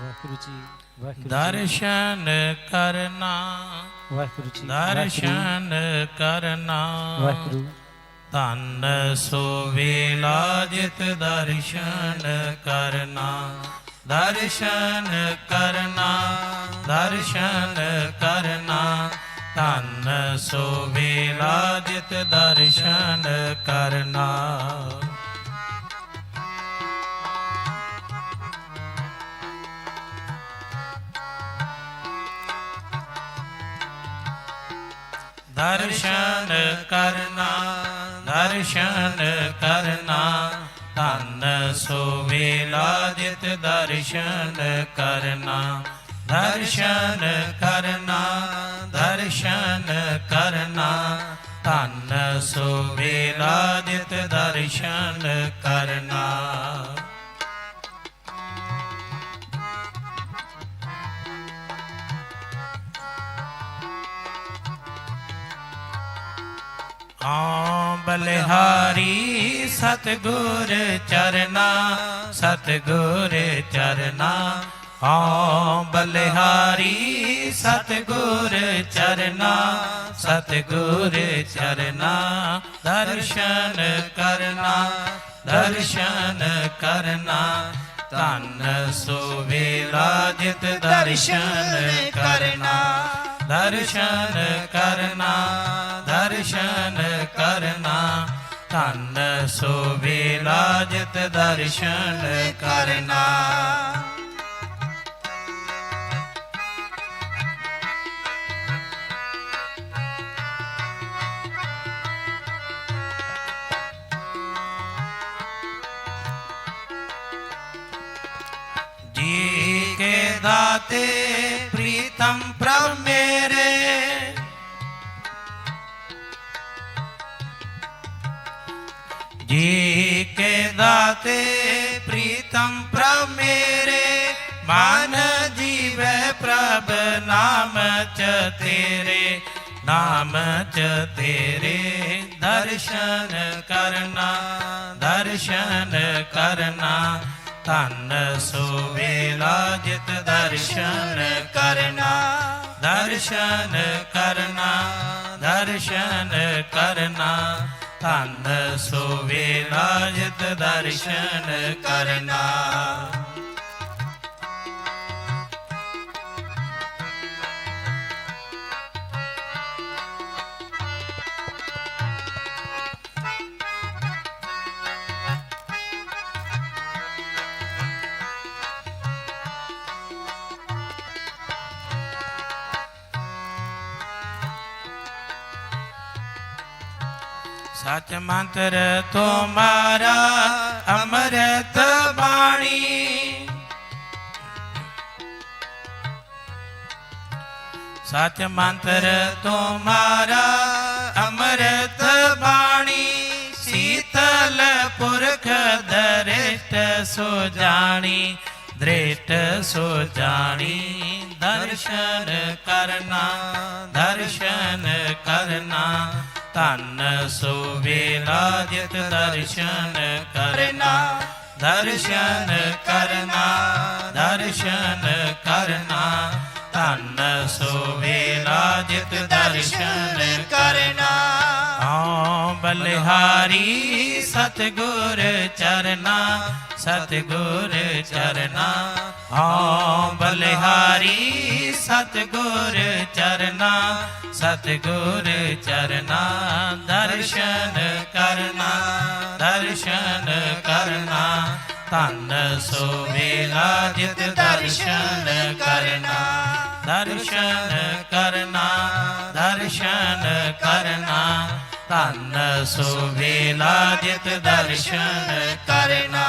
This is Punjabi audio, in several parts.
ਵਾਹਿਗੁਰੂ ਜੀ ਵਾਹਿਗੁਰੂ ਦਰਸ਼ਨ ਕਰਨਾ। ਵਾਹਿਗੁਰੂ ਜੀ ਦਰਸ਼ਨ ਕਰਨਾ। ਵਾਹਿਗੁਰੂ। ਧੰਨ ਸੋ ਵੇਲਾ ਜਿਤ ਦਰਸ਼ਨ ਕਰਨਾ। ਦਰਸ਼ਨ ਕਰਨਾ ਦਰਸ਼ਨ ਕਰਨਾ। ਧੰਨ ਸੋ ਵੇਲਾ ਜਿਤ ਦਰਸ਼ਨ ਕਰਨਾ। ਦਰਸ਼ਨ ਕਰਨਾ ਦਰਸ਼ਨ ਕਰਨਾ। ਧੰਨ ਸੋ ਵੇਲਾ ਜਿਤ ਦਰਸ਼ਨ ਕਰਨਾ ਦਰਸ਼ਨ ਕਰਨਾ ਦਰਸ਼ਨ ਕਰਨਾ। ਧੰਨ ਸੋ ਵੇਲਾ ਜਿਤ ਦਰਸ਼ਨ ਕਰਨਾ। ਬਲਿਹਾਰੀ ਸਤਗੁਰ ਚਰਨਾ ਸਤਗੁਰ ਚਰਨਾ। ਹਾਂ ਬਲਿਹਾਰੀ ਸਤਗੁਰ ਚਰਨਾ ਸਤਗੁਰ ਚਰਨਾ। ਦਰਸ਼ਨ ਕਰਨਾ ਦਰਸ਼ਨ ਕਰਨਾ। ਧੰਨ ਸੋਵੇ ਵੇਲਾ ਦਰਸ਼ਨ ਕਰਨਾ। ਦਰਸ਼ਨ ਕਰਨਾ, ਦਰਸ਼ਨ ਕਰ ਧੰਨ ਸੋ ਲਾਜਤ ਦਰਸ਼ਨ ਕਰਨਾ। ਜੀ ਕੇ ਦਾਤੇ ਪ੍ਰੀਤਮ ਪ੍ਰਭ ਮੇਰੇ ਜੀ ਕੇ ਦਾਤੇ, ਪ੍ਰੀਤਮ ਪ੍ਰਭ ਮੇਰੇ, ਮਨ ਜੀਵੈ ਪ੍ਰਭ ਨਾਮ ਚ ਤੇਰੇ, ਨਾਮ ਚ ਤੇਰੇ ਦਰਸ਼ਨ ਕਰਨਾ ਦਰਸ਼ਨ ਕਰਨਾ। ਧੰਨ ਸੋ ਵੇਲਾ ਜਿਤ ਦਰਸ਼ਨ ਕਰਨਾ ਦਰਸ਼ਨ ਕਰਨਾ ਦਰਸ਼ਨ ਕਰਨਾ। ਧੰਨ ਸੋ ਵੇਲਾ ਦਰਸ਼ਨ ਕਰਨਾ। ਸਚ ਮੰਤਰ ਤੁਮਾਰਾ ਅੰਮ੍ਰਿਤ ਬਾਣੀ। ਸਚ ਮੰਤਰ ਤੁਮਾਰਾ ਅੰਮ੍ਰਿਤ ਬਾਣੀ। ਸੀਤਲ ਪੁਰਖ ਦ੍ਰਿਸ਼ਟ ਸੋ ਜਾਣੀ, ਦ੍ਰਿਸ਼ਟ ਸੋ ਜਾਣੀ। ਦਰਸ਼ਨ ਕਰਨਾ ਦਰਸ਼ਨ ਕਰਨਾ। ਧੰਨ ਸੋ ਵੇਲਾ ਜਿਤ ਦਰਸ਼ਨ ਕਰਨਾ ਦਰਸ਼ਨ ਕਰਨਾ ਦਰਸ਼ਨ ਕਰਨਾ। ਧੰਨ ਸੋ ਵੇਲਾ ਜਿਤ ਦਰਸ਼ਨ ਕਰਨਾ। ਆਂ ਬਲਿਹਾਰੀ ਸਤਗੁਰ ਚਰਨਾ ਸਤਗੁਰ ਚਰਨਾ। ਆਂ ਬਲਿਹਾਰੀ ਸਤਗੁਰ ਚਰਨਾ ਸਤਗੁਰ ਚਰਨਾ, ਦਰਸ਼ਨ ਕਰਨਾ ਦਰਸ਼ਨ ਕਰਨਾ। ਧੰਨ ਸੋ ਵੇਲਾ ਜਿਤ ਦਰਸ਼ਨ ਕਰਨਾ ਦਰਸ਼ਨ ਕਰਨਾ ਦਰਸ਼ਨ ਕਰਨਾ। ਧੰਨ ਸੋ ਵੇਲਾ ਜਿਤ ਦਰਸ਼ਨ ਕਰਨਾ।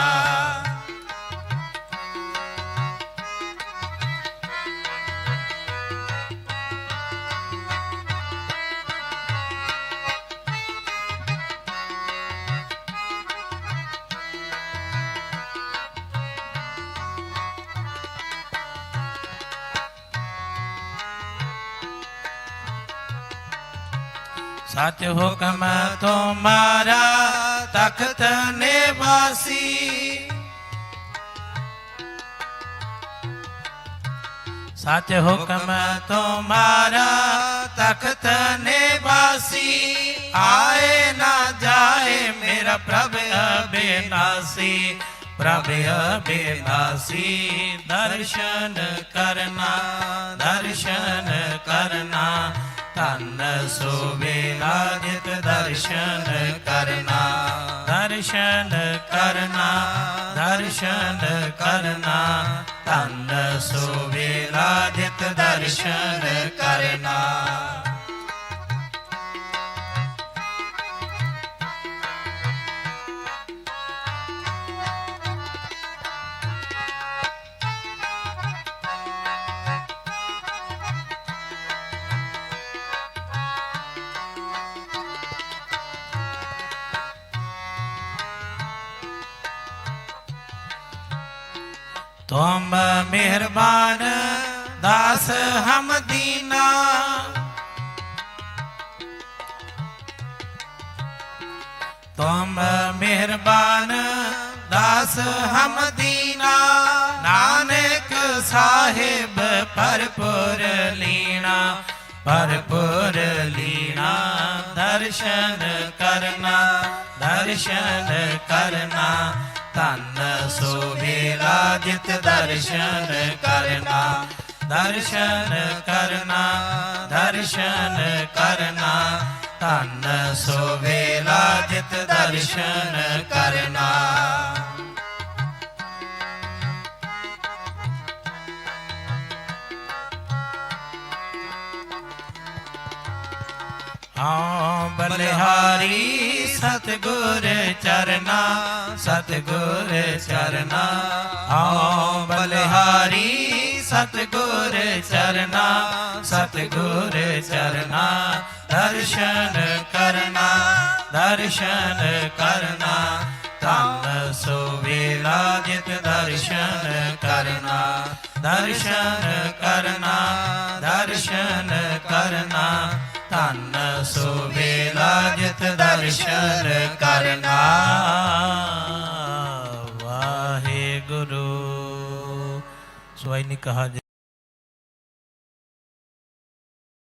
ਸਚ ਹੁਕਮ ਤੁਮਾਰਾ ਤਖਤ ਨਿਵਾਸੀ। ਸਚ ਹੁਕਮ ਤੁਮਾਰਾ ਤਖਤ ਨਿਵਾਸੀ। ਆਏ ਨਾ ਜਾਏ ਮੇਰਾ ਪ੍ਰਭ ਅਬਿਨਾਸੀ ਪ੍ਰਭ ਅਬਿਨਾਸੀ, ਦਰਸ਼ਨ ਕਰਨਾ ਦਰਸ਼ਨ ਕਰਨਾ। ਧੰਨ ਸੋਵੇਲਾ ਜਿਤ ਦਰਸ਼ਨ ਕਰਨਾ ਦਰਸ਼ਨ ਕਰਨਾ ਦਰਸ਼ਨ ਕਰਨਾ ਧੰਨ ਸੋਵੇਲਾ ਜਿਤ ਦਰਸ਼ਨ ਕਰਨਾ। ਤੁਮ ਮਿਹਰਬਾਨ, ਦਾਸ ਹਮ ਦੀਨਾ। ਤੁਮ ਮਿਹਰਬਾਨ, ਦਾਸ ਹਮ ਦੀਨਾ। ਨਾਨਕ ਸਾਹਿਬ ਭਰਪੂਰ ਲੀਣਾ ਭਰਪੂਰ ਲੀਣਾ। ਦਰਸ਼ਨ ਕਰਨਾ ਦਰਸ਼ਨ ਕਰਨਾ। ਧੰਨ ਸੋਵੇਲਾ ਜਿਤ ਦਰਸ਼ਨ ਕਰਨਾ ਦਰਸ਼ਨ ਕਰਨਾ ਦਰਸ਼ਨ ਕਰਨਾ। ਧੰਨ ਸੋਵੇਲਾ ਜਿਤ ਦਰਸ਼ਨ ਕਰਨਾ। ਹਾਂ। ਬਲਿਹਾਰੀ ਸਤਗੁਰ ਚਰਨਾ ਸਤਗੁਰ ਚਰਨਾ। ਹਾਂ ਬਲਿਹਾਰੀ ਸਤਗੁਰ ਚਰਨਾ ਸਤਗੁਰ ਚਰਨਾ। ਦਰਸ਼ਨ ਕਰਨਾ ਦਰਸ਼ਨ ਕਰਨਾ। ਧੰਨ ਸੋਵੇਲਾ ਜਿਤ ਦਰਸ਼ਨ ਕਰਨਾ। ਦਰਸ਼ਨ ਕਰਨਾ ਦਰਸ਼ਨ ਕਰਨਾ। ਧੰਨ ਸੋਵੇਲਾ ਜਿਤ ਦਰਸ਼ਨ ਕਰਨਾ। ਵਾਹਿਗੁਰੂ। ਸੋਈ ਨਹੀਂ ਕਹਾ